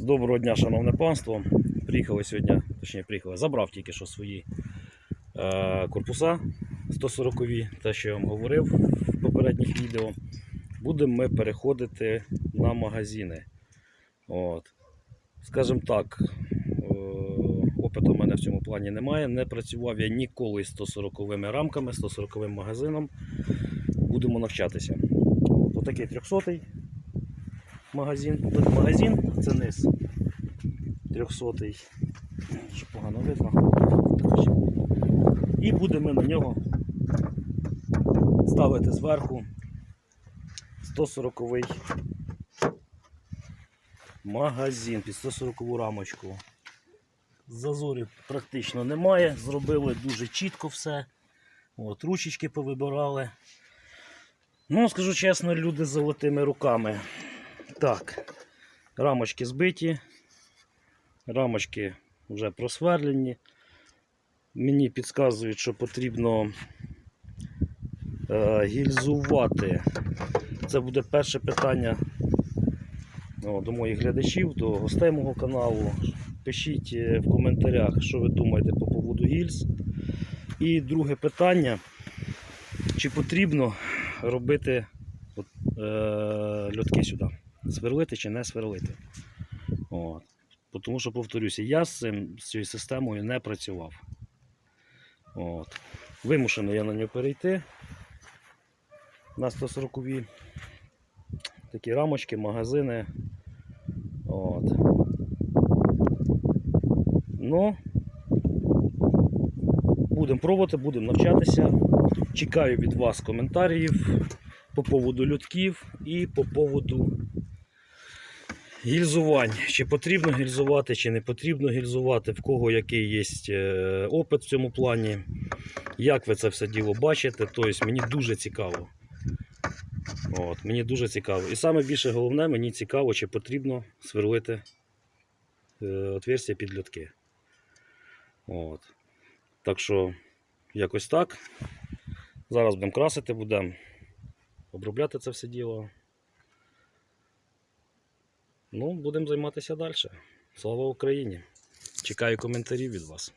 Доброго дня, шановне панство. Приїхали сьогодні, точніше приїхали, забрав тільки що свої е, корпуса 140 те, що я вам говорив в попередніх відео. Будемо ми переходити на магазини. От. Скажімо так, е, опиту в мене в цьому плані немає. Не працював я ніколи з 140 рамками, 140 магазином. Будемо навчатися. Отакий 300 магазин. Тут магазин, це низ 300 що погано видно. І будемо на нього ставити зверху 140 магазин під 140 рамочку. Зазорів практично немає. Зробили дуже чітко все. От, ручечки повибирали. Ну, скажу чесно, люди з золотими руками. Так, рамочки збиті, рамочки вже просверлені. Мені підказують, що потрібно е, гільзувати. Це буде перше питання о, до моїх глядачів, до гостей мого каналу. Пишіть е, в коментарях, що ви думаєте по поводу гільз. І друге питання, чи потрібно робити от, е, льотки сюди? Сверлити чи не сверлити. От. Тому що, повторюся, я з, цим, з цією системою не працював. От. Вимушений я на нього перейти. На 140 -ві. такі рамочки, магазини. От. Ну, будемо пробувати, будемо навчатися. Чекаю від вас коментарів по поводу льотків і по поводу гільзувань. Чи потрібно гільзувати, чи не потрібно гільзувати, в кого який є е, опит в цьому плані. Як ви це все діло бачите? Тобто мені дуже цікаво. От, мені дуже цікаво. І саме більше головне, мені цікаво, чи потрібно сверлити е, отверстя під льотки. От. Так що, якось так. Зараз будемо красити, будемо обробляти це все діло. Ну, будемо займатися далі. Слава Україні! Чекаю коментарів від вас.